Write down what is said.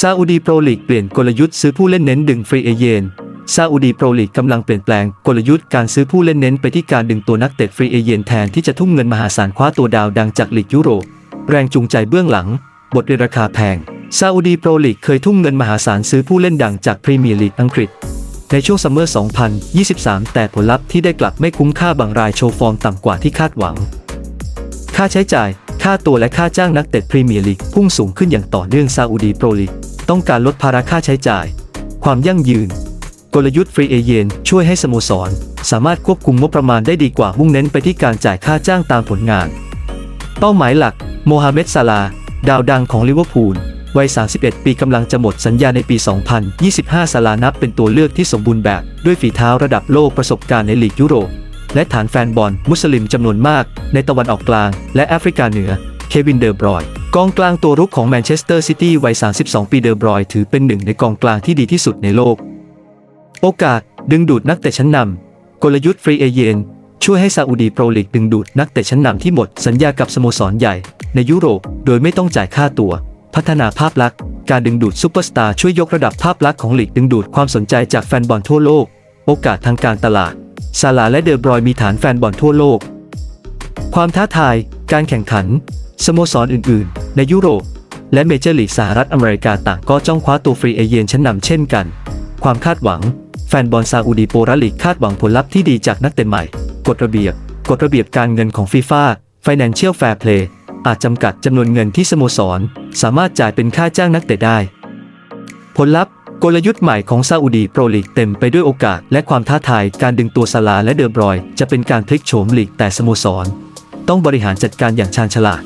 ซาอุดีโปรลีกเปลี่ยนกลยุทธ์ซื้อผู้เล่นเน้นดึงฟรีเอเยนซาอุดีโปรลีกกำลังเปลี่ยนแปลงกลยุทธ์การซื้อผู้เล่นเน้นไปที่การดึงตัวนักเตะฟรีเอเยนแทนที่จะทุ่มเงินมหาศาลคว้าตัวดาวดังจากลีกยุโรปแรงจูงใจเบื้องหลัง บทเรียนราคาแพงซาอุดีโปรลีกเคยทุ่มเงินมหาศาลซื้อผู้เล่นดังจากพรีเมียร์ลีกอังกฤษ ในช่วงซัมเมอร์ 2023 แต่ผลลัพธ์ที่ได้กลับไม่คุ้มค่าบางรายโชว์ฟอร์มต่ำกว่าที่คาดหวัง ค่าใช้จ่าย ค่าตัวและค่าจ้างนักเตะพรีเมียร์ลีกพุ่งสูงขึ้นอย่างต่อเนื่องซาอุดีโปรลีกต้องการลดภาระค่าใช้จ่าย ความยั่งยืน กลยุทธ์ฟรีเอเยนช่วยให้สโมสร สามารถควบคุมงบประมาณได้ดีกว่ามุ่งเน้นไปที่การจ่ายค่าจ้างตามผลงาน เป้าหมายหลัก โมฮัมเหม็ดซาลา ดาวดังของลิเวอร์พูลวัย 31 ปีกำลังจะหมดสัญญาในปี 2025 ซาลานับเป็นตัวเลือกที่สมบูรณ์แบบ ด้วยฝีเท้าระดับโลกประสบการณ์ในลีกยุโรป และฐานแฟนบอลมุสลิมจำนวนมาก ในตะวันออกกลาง และแอฟริกาเหนือ เควินเดอร์บรอยน์กองกลางตัวรุกของแมนเชสเตอร์ซิตี้วัย 32 ปีเดอร์บรอยน์ถือเป็นหนึ่งในกองกลางที่ดีที่สุดในโลก โอกาสดึงดูดนักเตะชั้นนำกลยุทธ์ฟรีเอเยนช่วยให้ซาอุดีโปรลีกดึงดูดนักเตะชั้นนำที่หมดสัญญากับสโมสรใหญ่ ในยุโรปโดยไม่ต้องจ่ายค่าตัว พัฒนาภาพลักษณ์ การดึงดูดซูเปอร์สตาร์ช่วยยกระดับภาพลักษณ์ของลีกดึงดูดความสนใจจากแฟนบอลทั่วโลก โอกาสทางการตลาด ซาลาและเดอบรอยน์มีฐานแฟนบอลทั่วโลก ความท้าทาย การแข่งขัน สโมสรอื่นๆ ในยุโรป และเมเจอร์ลีกสหรัฐอเมริกาต่างก็จ้องคว้าตัวฟรีเอเยนชั้นนำเช่นกัน ความคาดหวัง แฟนบอลซาอุดีโปรลีกคาดหวังผลลัพธ์ที่ดีจากนักเตะใหม่ กฎระเบียบ กฎระเบียบการเงินของฟีฟ่า Financial Fair Play อาจจำกัดจำนวนเงินที่สโมสร สามารถจ่ายเป็นค่าจ้างนักเตะได้ ผลลัพธ์ กลยุทธ์ใหม่ของซาอุดีโปรลีกเต็มไปด้วยโอกาสและความท้าทายการดึงตัวซาลาและเดอบรอย จะเป็นการพลิกโฉมลีกแต่สโมสร ต้องบริหารจัดการอย่างชาญฉลาด